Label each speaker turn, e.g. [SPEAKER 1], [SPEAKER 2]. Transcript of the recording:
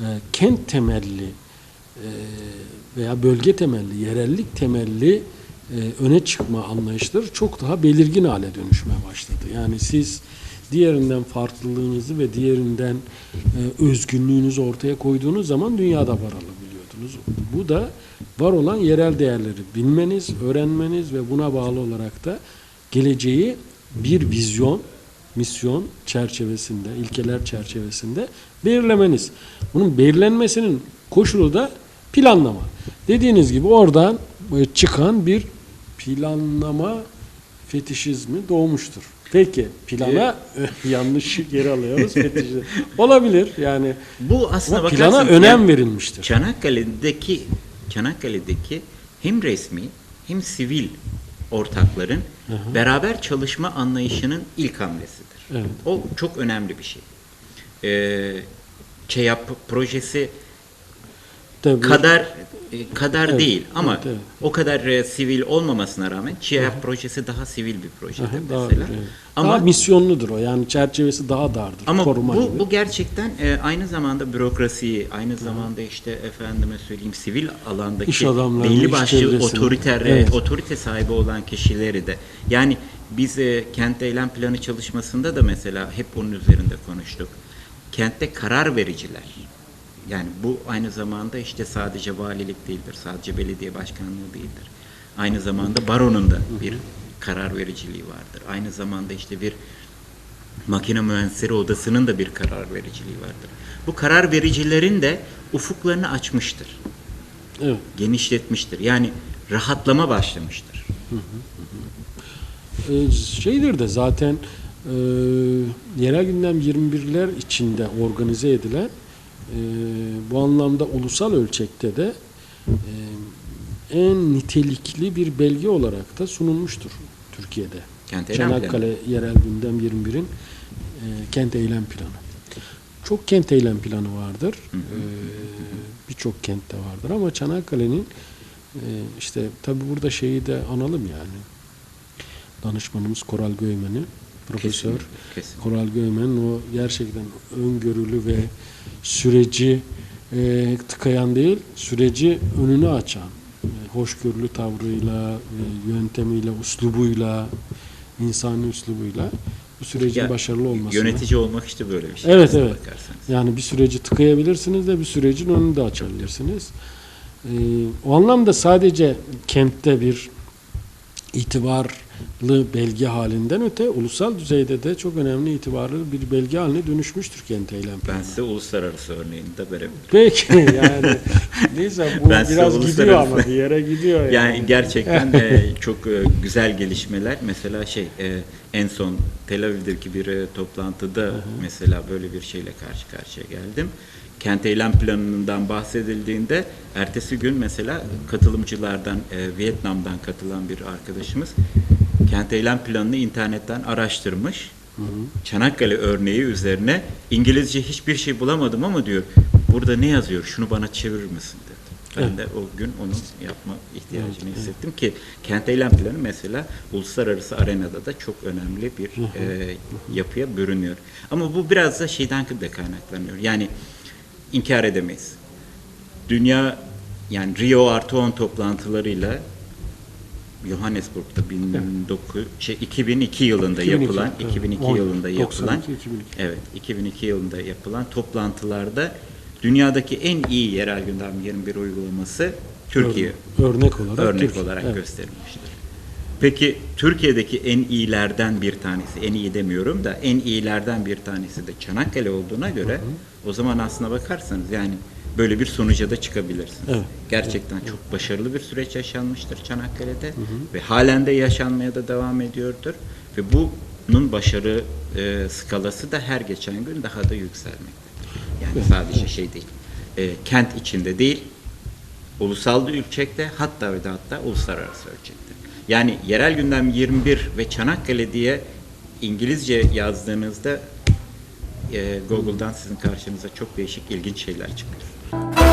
[SPEAKER 1] e, kent temelli e, veya bölge temelli, yerellik temelli e, öne çıkma anlayışları çok daha belirgin hale dönüşmeye başladı. Yani siz diğerinden farklılığınızı ve diğerinden özgünlüğünüzü ortaya koyduğunuz zaman dünyada var olabiliyordunuz. Bu da var olan yerel değerleri bilmeniz, öğrenmeniz ve buna bağlı olarak da geleceği bir vizyon, misyon çerçevesinde, ilkeler çerçevesinde belirlemeniz. Bunun belirlenmesinin koşulu da planlama. Dediğiniz gibi oradan e, çıkan bir planlama fetişizmi doğmuştur. Peki plana yanlış yer alıyoruz. fetişizm. Olabilir yani.
[SPEAKER 2] Bu aslında
[SPEAKER 1] Ama plana önem
[SPEAKER 2] yani
[SPEAKER 1] verilmiştir.
[SPEAKER 2] Çanakkale'deki Çanakkale'deki hem resmi hem sivil ortakların beraber çalışma anlayışının ilk hamlesidir.
[SPEAKER 1] Evet.
[SPEAKER 2] O çok önemli bir şey. Ee, ÇEYAP projesi
[SPEAKER 1] Tabii.
[SPEAKER 2] kadar e, kadar
[SPEAKER 1] Evet,
[SPEAKER 2] değil ama
[SPEAKER 1] evet, evet.
[SPEAKER 2] o kadar e, sivil olmamasına rağmen ÇİAP projesi daha sivil bir projedir
[SPEAKER 1] Aha, daha,
[SPEAKER 2] mesela.
[SPEAKER 1] evet.
[SPEAKER 2] Ama
[SPEAKER 1] daha misyonludur o. Yani çerçevesi daha dardır.
[SPEAKER 2] ama
[SPEAKER 1] koruma
[SPEAKER 2] bu,
[SPEAKER 1] gibi.
[SPEAKER 2] bu gerçekten e, aynı zamanda bürokrasiyi, aynı zamanda işte efendime söyleyeyim sivil alandaki
[SPEAKER 1] İş
[SPEAKER 2] belli başlı otoriter
[SPEAKER 1] Evet.
[SPEAKER 2] otorite sahibi olan kişileri de yani biz e, kent eylem planı çalışmasında da mesela hep onun üzerinde konuştuk. Kentte karar vericiler. Yani bu aynı zamanda işte sadece valilik değildir, sadece belediye başkanlığı değildir. Aynı zamanda baronun da bir karar vericiliği vardır. Aynı zamanda işte bir makine mühendisleri odasının da bir karar vericiliği vardır. Bu karar vericilerin de ufuklarını açmıştır,
[SPEAKER 1] Evet.
[SPEAKER 2] genişletmiştir. Yani rahatlama başlamıştır.
[SPEAKER 1] Ee, şeydir de zaten e, yerel gündem 21'ler içinde organize edilen e, bu anlamda ulusal ölçekte de e, en nitelikli bir belge olarak da sunulmuştur Türkiye'de.
[SPEAKER 2] Kent eylem planı.
[SPEAKER 1] Çanakkale Yerel Gündem 21'in e, kent eylem planı. Çok kent eylem planı vardır.
[SPEAKER 2] Hı hı.
[SPEAKER 1] E, Birçok kentte vardır ama Çanakkale'nin e, işte tabi burada şeyi de analım yani. Danışmanımız Koral Göymen'i, profesör
[SPEAKER 2] Kesinlikle, kesinlikle.
[SPEAKER 1] Koral Göymen o gerçekten öngörülü ve süreci e, tıkayan değil, süreci önünü açan, e, hoşgörülü tavrıyla, e, yöntemiyle, uslubuyla, insani uslubuyla bu sürecin
[SPEAKER 2] Ya,
[SPEAKER 1] başarılı olmasını.
[SPEAKER 2] Yönetici olmak işte böyle bir şey.
[SPEAKER 1] Evet, evet.
[SPEAKER 2] bakarsanız.
[SPEAKER 1] Yani bir süreci tıkayabilirsiniz de bir sürecin önünü de açabilirsiniz. Ee, o anlamda sadece kentte bir itibarlı belge halinden öte ulusal düzeyde de çok önemli itibarlı bir belge haline dönüşmüştür kent eylem
[SPEAKER 2] Ben size uluslararası örneğini de verebilirim.
[SPEAKER 1] Peki yani neyse bu
[SPEAKER 2] Ben
[SPEAKER 1] biraz gidiyor ama bir yere gidiyor yani.
[SPEAKER 2] Yani gerçekten e, çok e, güzel gelişmeler. Mesela şey e, en son Tel Aviv'deki bir e, toplantıda mesela böyle bir şeyle karşı karşıya geldim. Kent eylem planından bahsedildiğinde ertesi gün mesela katılımcılardan e, Vietnam'dan katılan bir arkadaşımız kent eylem planını internetten araştırmış. Çanakkale örneği üzerine İngilizce hiçbir şey bulamadım ama diyor burada ne yazıyor şunu bana çevirir misin dedi. Ben de o gün onu yapma ihtiyacını hissettim ki kent eylem planı mesela uluslararası arenada da çok önemli bir e, yapıya bürünüyor. Ama bu biraz da şeyden de kaynaklanıyor. Yani inkar edemeyiz. Dünya yani Rio artı 10 toplantılarıyla Johannesburg'da 19 şey 2002 yılında
[SPEAKER 1] 2002,
[SPEAKER 2] yapılan
[SPEAKER 1] evet.
[SPEAKER 2] 2002
[SPEAKER 1] On-
[SPEAKER 2] yılında yapılan
[SPEAKER 1] 92, 2002.
[SPEAKER 2] evet 2002 yılında yapılan toplantılarda dünyadaki en iyi yerel gündem 21 uygulaması Türkiye
[SPEAKER 1] örnek olarak
[SPEAKER 2] örnek
[SPEAKER 1] Türkiye.
[SPEAKER 2] olarak
[SPEAKER 1] Evet.
[SPEAKER 2] gösterilmiştir. Peki Türkiye'deki en iyilerden bir tanesi, en iyi demiyorum da en iyilerden bir tanesi de Çanakkale olduğuna göre o zaman aslına bakarsanız yani böyle bir sonuca da çıkabilirsiniz.
[SPEAKER 1] Evet.
[SPEAKER 2] Gerçekten çok başarılı bir süreç yaşanmıştır Çanakkale'de ve halen de yaşanmaya da devam ediyordur ve bunun başarı e, skalası da her geçen gün daha da yükselmekte. Yani sadece şey değil, e, kent içinde değil, ulusal ölçekte hatta ve de hatta uluslararası ölçekte. Yani yerel gündem 21 ve Çanakkale diye İngilizce yazdığınızda e, Google'dan sizin karşınıza çok değişik ilginç şeyler çıkıyor.